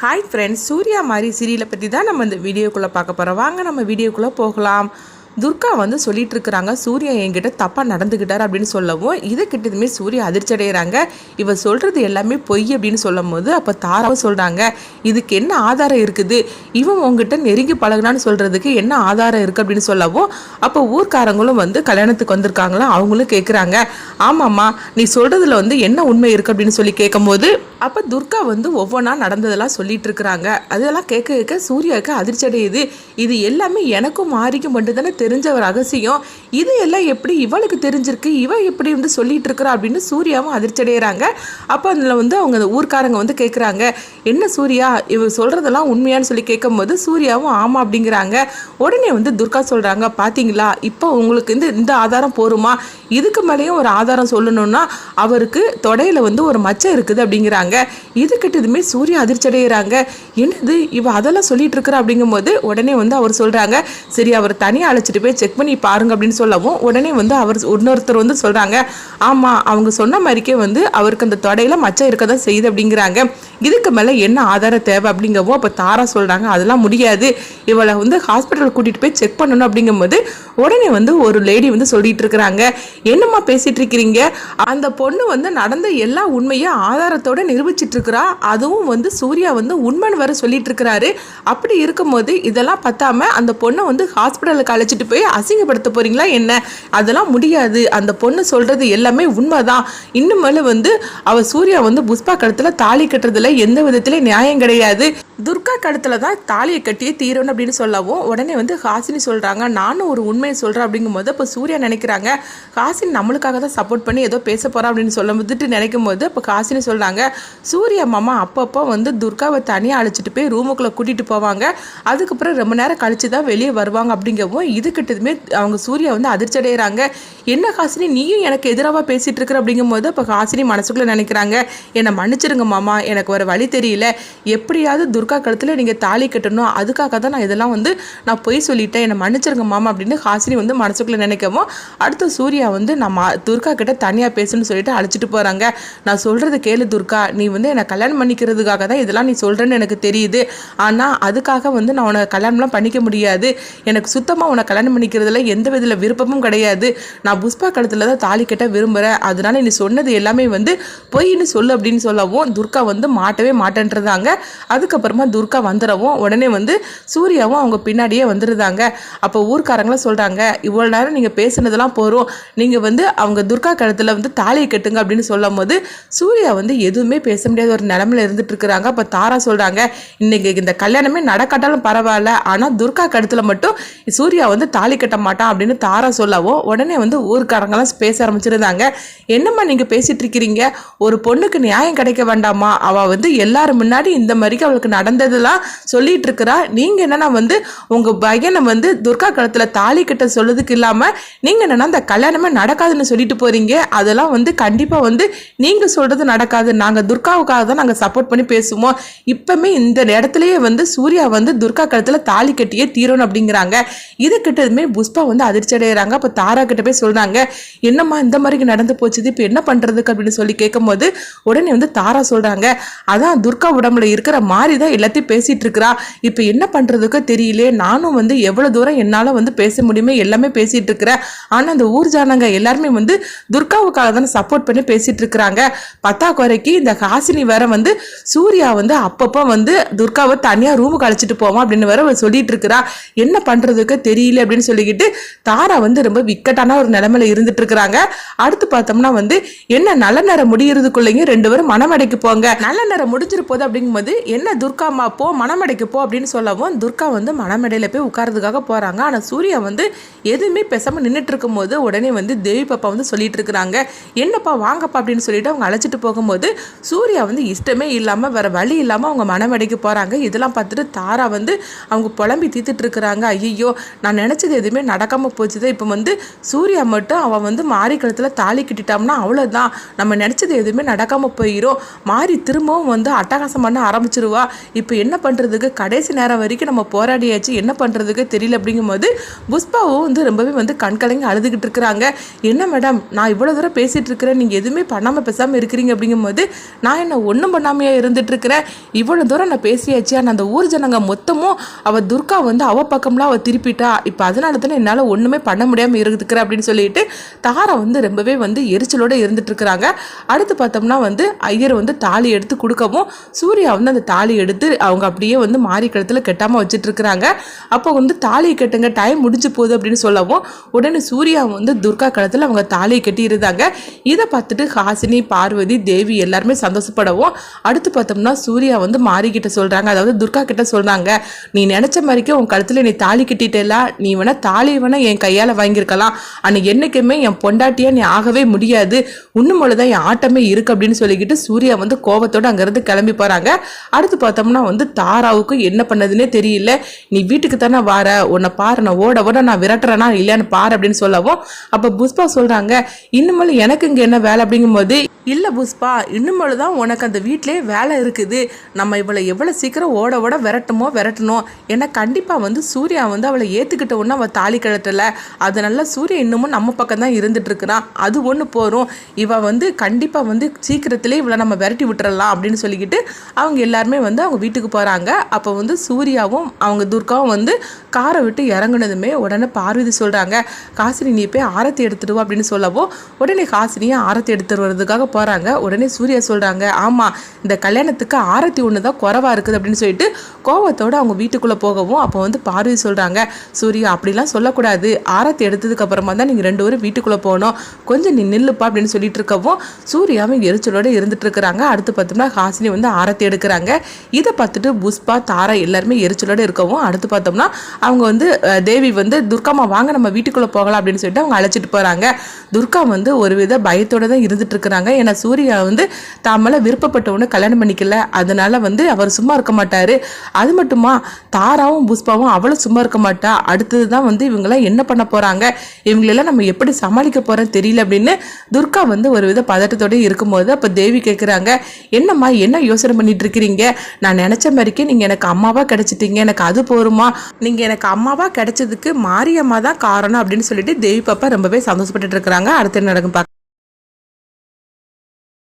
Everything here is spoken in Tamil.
ஹாய் ஃப்ரெண்ட்ஸ் சூர்யா மாதிரி சீரியலை பற்றி தான் நம்ம இந்த வீடியோக்குள்ளே பார்க்க போகிறோம் வாங்க நம்ம வீடியோக்குள்ளே போகலாம். துர்கா வந்து சொல்லிட்டு இருக்கிறாங்க சூர்யா என்கிட்ட தப்பாக நடந்துக்கிட்டார் அப்படின்னு சொல்லவும் இதை கிட்டதுமே சூர்யா அதிர்ச்சி அடைகிறாங்க இவ சொல்கிறது எல்லாமே பொய் அப்படின்னு சொல்லும் போது அப்போ தாராவும் சொல்கிறாங்க இதுக்கு என்ன ஆதாரம் இருக்குது? இவன் உங்ககிட்ட நெருங்கி பழகினான்னு சொல்கிறதுக்கு என்ன ஆதாரம் இருக்குது அப்படின்னு சொல்லவும் அப்போ ஊர்க்காரங்களும் வந்து கல்யாணத்துக்கு வந்திருக்காங்களா அவங்களும் கேட்குறாங்க ஆமாம்மா நீ சொல்கிறதுல வந்து என்ன உண்மை இருக்குது அப்படின்னு சொல்லி கேட்கும்போது அப்போ துர்கா வந்து ஒவ்வொன்றா நடந்ததெல்லாம் சொல்லிட்டு இருக்கிறாங்க அதெல்லாம் கேட்க கேட்க சூர்யாவுக்கு அதிர்ச்சி அடையுது இது எல்லாமே எனக்கும் மாறிக்கும் மட்டும் தானே தெரிஞ்ச ஒரு ரகசியம் இது எல்லாம் எப்படி இவளுக்கு தெரிஞ்சிருக்கு இவ எப்படி வந்து சொல்லிட்டு இருக்கிறா அப்படின்னு சூர்யாவும் அதிர்ச்சி அடைகிறாங்க அப்போ அதில் வந்து அவங்க அந்த ஊர்க்காரங்க வந்து கேட்குறாங்க என்ன சூர்யா இவ சொல்கிறதெல்லாம் உண்மையான்னு சொல்லி கேட்கும்போது சூர்யாவும் ஆமாம் அப்படிங்கிறாங்க. உடனே வந்து துர்கா சொல்கிறாங்க பார்த்தீங்களா இப்போ உங்களுக்கு இந்த இந்த ஆதாரம் போருமா? இதுக்கு மேலேயும் ஒரு ஆதாரம் சொல்லணும்னா அவருக்கு தொடையில் வந்து ஒரு மச்சம் இருக்குது அப்படிங்கிறாங்க. இது கிட்டதுமே சூர்யா அதிர்ச்சி அடைகிறாங்க என்னது இவ அதெல்லாம் சொல்லிட்டு இருக்கிறா அப்படிங்கும்போது உடனே வந்து அவர் சொல்கிறாங்க சரி அவர் தனியாக அழைச்சி அழைச்சிட்டு போய் செக் பண்ணி பாருங்க அப்படின்னு சொல்லவும் உடனே வந்து அவர் இன்னொருத்தர் வந்து சொல்கிறாங்க ஆமாம் அவங்க சொன்ன மாதிரிக்கே வந்து அவருக்கு அந்த தொடையில மச்சம் இருக்க தான் செய்யுது அப்படிங்கிறாங்க. இதுக்கு மேலே என்ன ஆதாரம் தேவை அப்படிங்கவோ அப்போ தாரா சொல்கிறாங்க அதெல்லாம் முடியாது. இவளை வந்து ஹாஸ்பிட்டல் கூட்டிகிட்டு போய் செக் பண்ணணும் அப்படிங்கும்போது உடனே வந்து ஒரு லேடி வந்து சொல்லிட்டு இருக்கிறாங்க. என்னம்மா பேசிட்டு இருக்கிறீங்க? அந்த பொண்ணு வந்து நடந்த எல்லா உண்மையும் ஆதாரத்தோட நிரூபிச்சிட்டு இருக்கிறா. அதுவும் வந்து சூர்யா வந்து உண்மைன்னு வர சொல்லிட்டு இருக்கிறாரு. அப்படி இருக்கும்போது இதெல்லாம் பத்தாம அந்த பொண்ணை வந்து ஹாஸ்பிட்டலுக்கு அழைச்சிட்டு போய் அசிங்கப்படுத்த போறீங்களா என்ன? அதெல்லாம் முடியாது. அந்த பொண்ணு சொல்றது எல்லாமே உண்மைதான். இன்னும் மேல வந்து அவ சூர்யா வந்து புஷ்பா கழுத்துல தாலி கட்டுறதுல எந்த விதத்திலயும் நியாயம் கிடையாது. துர்கா கடத்தில் தான் தாலியை கட்டியே தீரணும் அப்படின்னு சொல்லவும் உடனே வந்து ஹாசினி சொல்கிறாங்க நானும் ஒரு உண்மையை சொல்கிறேன் அப்படிங்கும்போது இப்போ சூர்யா நினைக்கிறாங்க ஹாசினி நம்மளுக்காக தான் சப்போர்ட் பண்ணி ஏதோ பேச போகிறா அப்படின்னு சொல்ல வந்துட்டு நினைக்கும் போது இப்போ ஹாசினி சொல்கிறாங்க சூர்யா மாமா அப்பப்போ வந்து துர்காவை தனியாக அழைச்சிட்டு போய் ரூமுக்குள்ளே கூட்டிகிட்டு போவாங்க. அதுக்கப்புறம் ரொம்ப நேரம் கழிச்சு தான் வெளியே வருவாங்க அப்படிங்கவும் இது கிட்டதுமே அவங்க சூர்யா வந்து அதிர்ச்சி அடைகிறாங்க என்ன ஹாசினி நீயும் எனக்கு எதிராக பேசிகிட்டு இருக்கிற? அப்படிங்கும்போது இப்போ ஹாசினி மனசுக்குள்ளே நினைக்கிறாங்க என்னை மன்னிச்சிருங்க மாமா எனக்கு ஒரு வழி தெரியல. எப்படியாவது துர்கா கழுத்தில் நீங்கள் தாலி கட்டணும். அதுக்காக தான் நான் இதெல்லாம் வந்து நான் பொய் சொல்லிட்டேன். என்னை மன்னிச்சிருங்க மாமா அப்படின்னு ஹாசினி வந்து மனசுக்குள்ளே நினைக்கவும் அடுத்து சூர்யா வந்து நான் துர்கா கிட்ட தனியாக பேசணும்னு சொல்லிட்டு அழைச்சிட்டு போகிறாங்க நான் சொல்கிறது கேளு துர்கா நீ வந்து என்னை கல்யாணம் பண்ணிக்கிறதுக்காக தான் இதெல்லாம் நீ சொல்கிறேன்னு எனக்கு தெரியுது. ஆனால் அதுக்காக வந்து நான் உனக்கு கல்யாணம்லாம் பண்ணிக்க முடியாது. எனக்கு சுத்தமாக உன்னை கல்யாணம் பண்ணிக்கிறதுல எந்த விதத்தில் விருப்பமும் கிடையாது. நான் புஷ்பா கழுத்தில் தான் தாலி கட்ட விரும்புகிறேன் அதனால நீ சொன்னது எல்லாமே வந்து பொய்ன்னு சொல்லு அப்படின்னு சொல்லவும் துர்கா வந்து மாட்டவே மாட்டேன்றதாங்க. அதுக்கப்புறமா துர்கா வந்துடவும் உடனே வந்து சூர்யாவும் அவங்க பின்னாடியே வந்துருந்தாங்க அப்போ ஊர்க்காரங்களும் சொல்கிறாங்க இவ்வளோ நேரம் நீங்கள் பேசுனதெல்லாம் போகிறோம் நீங்கள் வந்து அவங்க துர்கா கழுத்தில் வந்து தாலியை கட்டுங்க அப்படின்னு சொல்லும் போது சூர்யா வந்து எதுவுமே பேச முடியாத ஒரு நிலமையில இருந்துட்டு இருக்கிறாங்க. அப்போ தாரா சொல்கிறாங்க இன்னைக்கு இந்த கல்யாணமே நடக்காட்டாலும் பரவாயில்ல. ஆனால் துர்கா கழுத்தில் மட்டும் சூர்யா வந்து தாலி கட்ட மாட்டான் அப்படின்னு தாரா சொல்லவும் உடனே வந்து ஊர்க்காரங்கெல்லாம் பேச ஆரம்பிச்சிருந்தாங்க. என்னம்மா நீங்கள் பேசிட்டு இருக்கிறீங்க? ஒரு பொண்ணுக்கு நியாயம் கிடைக்க வேண்டாமா? அவள் வந்து எல்லாரும் முன்னாடி இந்த மாதிரிக்கு அவளுக்கு நடந்ததெல்லாம் சொல்லிட்டு இருக்கிறா நீங்கள் என்னன்னா வந்து உங்கள் பையனை வந்து துர்கா களத்தில் தாலி கிட்ட சொல்லுறதுக்கு இல்லாமல் நீங்கள் என்னன்னா அந்த கல்யாணமே நடக்காதுன்னு சொல்லிட்டு போறீங்க. அதெல்லாம் வந்து கண்டிப்பாக வந்து நீங்கள் சொல்கிறது நடக்காது. நாங்கள் துர்காவுக்காக தான் நாங்கள் சப்போர்ட் பண்ணி பேசுவோம். இப்போமே இந்த இடத்துலயே வந்து சூர்யா வந்து துர்கா களத்தில் தாலி கட்டியே தீரணும் அப்படிங்கிறாங்க. இது கிட்டதுமே புஷ்பா வந்து அதிர்ச்சி அடைகிறாங்க அப்போ தாரா கிட்ட போய் சொல்கிறாங்க என்னம்மா இந்த மாதிரி நடந்து போச்சுது? இப்போ என்ன பண்ணுறதுக்கு அப்படின்னு சொல்லி கேட்கும்போது உடனே வந்து தாரா சொல்கிறாங்க அதான் துர்கா உடம்புல இருக்கிற மாதிரி தான் எல்லாத்தையும் பேசிட்டு இருக்கிறா. இப்போ என்ன பண்றதுக்கு தெரியல. நானும் வந்து எவ்வளோ தூரம் என்னால் வந்து பேச முடியுமோ எல்லாமே பேசிட்டு இருக்கிறேன். ஆனால் அந்த ஊர் ஜானங்க எல்லாருமே வந்து துர்காவுக்காக தானே சப்போர்ட் பண்ணி பேசிட்டு இருக்கிறாங்க. பத்தாக்குறைக்கு இந்த ஹாசினி வேற வந்து சூர்யா வந்து அப்பப்போ வந்து துர்காவை தனியாக ரூமுக்கு அழைச்சிட்டு போவோம் அப்படின்னு வேற சொல்லிட்டு இருக்கிறா. என்ன பண்ணுறதுக்கு தெரியல அப்படின்னு சொல்லிக்கிட்டு தாரா வந்து ரொம்ப விக்கட்டான ஒரு நிலைமையில இருந்துட்டு இருக்கிறாங்க. அடுத்து பார்த்தோம்னா வந்து என்ன நல்ல நேரம் முடியறதுக்குள்ளேயும் ரெண்டு பேரும் மனமடைக்கு போங்க. நல்ல நேரம் முடிஞ்சிருப்போது அப்படிங்கும்போது என்ன துர்காமா போ மணமடைக்கு போ அப்படின்னு சொல்லவும் துர்கா வந்து மணமடையில் போய் உட்கார்றதுக்காக போகிறாங்க ஆனால் சூர்யா வந்து எதுவுமே பேசாமல் நின்றுட்டு இருக்கும்போது உடனே வந்து தேவி பாப்பா வந்து சொல்லிட்டு இருக்கிறாங்க என்னப்பா வாங்கப்பா அப்படின்னு சொல்லிட்டு அவங்க அழைச்சிட்டு போகும்போது சூர்யா வந்து இஷ்டமே இல்லாமல் வேறு வழி இல்லாமல் அவங்க மணமடைக்கு போகிறாங்க இதெல்லாம் பார்த்துட்டு தாரா வந்து அவங்க புலம்பி தீத்துட்டு இருக்கிறாங்க ஐயோ நான் நினச்சது எதுவுமே நடக்காமல் போச்சுது. இப்போ வந்து சூர்யா மட்டும் அவன் வந்து மாரி கழுத்தில் தாலி கட்டிட்டான்னா அவ்வளோதான் நம்ம நினச்சது எதுவுமே நடக்காமல் போயிடும் மாறி திரும்பவும் வந்து அட்டகாசம் பண்ண ஆரம்பிச்சிருவா. இப்போ என்ன பண்ணுறதுக்கு கடைசி நேரம் வரைக்கும் நம்ம போராடியாச்சு. என்ன பண்ணுறதுக்கு தெரியல அப்படிங்கும்போது புஷ்பாவும் வந்து ரொம்பவே வந்து கண்கலங்கி அழுதுகிட்டு இருக்கிறாங்க. என்ன மேடம் நான் இவ்வளோ தூரம் பேசிகிட்டு இருக்கிறேன். நீங்கள் எதுவுமே பண்ணாமல் பேசாமல் இருக்கிறீங்க அப்படிங்கும்போது நான் என்ன ஒன்றும் பண்ணாமையே இருந்துட்டு இருக்கிறேன். இவ்வளோ தூரம் நான் பேசியாச்சு. ஆனால் அந்த ஊர் ஜனங்க மொத்தமும் அவள் துர்கா வந்து அவ பக்கம்லாம் அவள் திருப்பிட்டா. இப்போ அதனால தானே என்னால் ஒன்றுமே பண்ண முடியாமல் இருக்கிறேன் அப்படின்னு சொல்லிட்டு தாரா வந்து ரொம்பவே வந்து எரிச்சலோடு இருந்துட்டு இருக்கிறாங்க. அடுத்து பார்த்தோம்னா வந்து ஐயர் வந்து தாலி எடுத்து கொடுக்கவும் சூர்யா வந்து அந்த தாலி எடுத்து அவங்க அப்படியே வந்து மாறி கழுத்தில் கெட்டாமல் வச்சுட்டு இருக்கிறாங்க அப்போ வந்து தாலியை கட்டுங்க டைம் முடிஞ்சு போகுது அப்படின்னு சொல்லவும் உடனே சூர்யா வந்து துர்கா கழுத்தில் அவங்க தாலியை கட்டியிருந்தாங்க. இதை பார்த்துட்டு ஹாசினி பார்வதி தேவி எல்லாருமே சந்தோஷப்படவும் அடுத்து பார்த்தோம்னா சூர்யா வந்து மாறிக்கிட்ட சொல்கிறாங்க அதாவது துர்கா கிட்ட சொல்கிறாங்க நீ நினச்ச மாதிரிக்கே உன் கழுத்தில் நீ தாலி கட்டிட்டேலாம் நீ வேணால் தாலி வேணால் என் கையால் வாங்கியிருக்கலாம். ஆனால் என்றைக்குமே என் பொண்டாட்டியாக நீ ஆகவே முடியாது. இன்னும் தான் என் ஆட்டமே இருக்குது அப்படின்னு சொல்லிக்கிட்டு சூர்யா வந்து கோபத்தோடு அங்கேருந்து கிளம்பி போகிறாங்க அடுத்து பார்த்தோம்னா வந்து தாராவுக்கு என்ன பண்ணதுன்னே தெரியல. நீ வீட்டுக்கு தானே வார உன்னை பாரு நான் ஓட ஓட நான் விரட்டுறேனா இல்லையான்னு பாரு அப்படின்னு சொல்லவும் அப்போ புஷ்பா சொல்கிறாங்க இன்னுமேலும் எனக்கு இங்கே என்ன வேலை? அப்படிங்கும்போது இல்லை புஷ்பா இன்னுமேல் தான் உனக்கு அந்த வீட்டிலே வேலை இருக்குது. நம்ம இவளை எவ்வளோ சீக்கிரம் ஓட ஓட விரட்டுமோ விரட்டணும் ஏன்னா கண்டிப்பாக வந்து சூர்யா வந்து அவளை ஏற்றுக்கிட்ட ஒன்று அவள் தாலி கழட்டலை. அதனால சூர்யா இன்னமும் நம்ம பக்கம் தான் இருந்துட்டு இருக்கிறான் அது ஒன்று போகிறோம் இவள் வந்து கண்டிப்பாக வந்து சீக்கிரத்திலே இவளை நம்ம விரட்டி விட்டுறலாம் அப்படின்னு சொல்லிக்கிட்டு அவங்க எல்லாருமே வந்து அவங்க வீட்டுக்கு போகிறாங்க அப்போ வந்து சூர்யாவும் அவங்க துர்காவும் வந்து காரை விட்டு இறங்குனதுமே உடனே பார்வதி சொல்கிறாங்க காசினி நீ போய் ஆரத்தி எடுத்துட்டு வா அப்படின்னு சொல்லவோ உடனே காசினியை ஆரத்தி எடுத்துட்டு வர்றதுக்காக போகிறாங்க உடனே சூர்யா சொல்கிறாங்க ஆமாம் இந்த கல்யாணத்துக்கு ஆரத்தி ஒன்று தான் குறவாக இருக்குது அப்படின்னு சொல்லிட்டு கோவத்தோடு அவங்க வீட்டுக்குள்ளே போகவும் அப்போ வந்து பார்வதி சொல்கிறாங்க சூர்யா அப்படிலாம் சொல்லக்கூடாது. ஆரத்தி எடுத்ததுக்கு அப்புறமா தான் நீங்கள் ரெண்டு பேரும் வீட்டுக்குள்ளே போகணும். கொஞ்சம் நீ நில்லுப்பா அப்படின்னு சொல்லிட்டு இருக்கவும் சூர்யாவும் எரிச்சலோடு இருந்துட்டு இருக்கிறாங்க. அடுத்து பார்த்தோம்னா ஹாசினி வந்து ஆரத்தி எடுக்கிறாங்க. இதை பார்த்துட்டு புஷ்பா தாரா எல்லாருமே எரிச்சலோடு இருக்கவும் அடுத்து பார்த்தோம்னா அவங்க வந்து தேவி வந்து துர்காமா வாங்க நம்ம வீட்டுக்குள்ளே போகலாம் அப்படின்னு சொல்லிட்டு அவங்க அழைச்சிட்டு போகிறாங்க துர்கா வந்து ஒரு வித பயத்தோட தான் இருந்துட்டு இருக்கிறாங்க. ஏன்னா சூர்யா வந்து தாமல விருப்பப்பட்டவனு கல்யாணம் பண்ணிக்கல. அதனால வந்து அவர் சும்மா இருக்க மாட்டாரு. அது மட்டுமா தாராவும் புஷ்பாவும் அவளும் சும்மா இருக்க மாட்டா. அடுத்தது தான் வந்து இவங்கெல்லாம் என்ன பண்ண போறாங்க? இவங்களெல்லாம் நம்ம எப்படி சமாளிக்க போகிறோம் தெரியல அப்படின்னு துர்கா வந்து ஒரு வித பதட்டத்தோடய இருக்கும்போது அப்போ தேவி கேட்குறாங்க என்னம்மா என்ன யோசனை பண்ணிட்டு இருக்கிறீங்க நான் நினச்ச மாதிரிக்கே நீங்கள் எனக்கு அம்மாவாக கிடைச்சிட்டீங்க. எனக்கு அது போருமா? நீங்கள் எனக்கு அம்மாவாக கிடைச்சதுக்கு மாரியம்மா தான் காரணம் அப்படின்னு சொல்லிட்டு தேவி பாப்பா ரொம்பவே சந்தோஷப்பட்டுட்டு இருக்கிறாங்க. அடுத்து நடக்கும் பார்க்க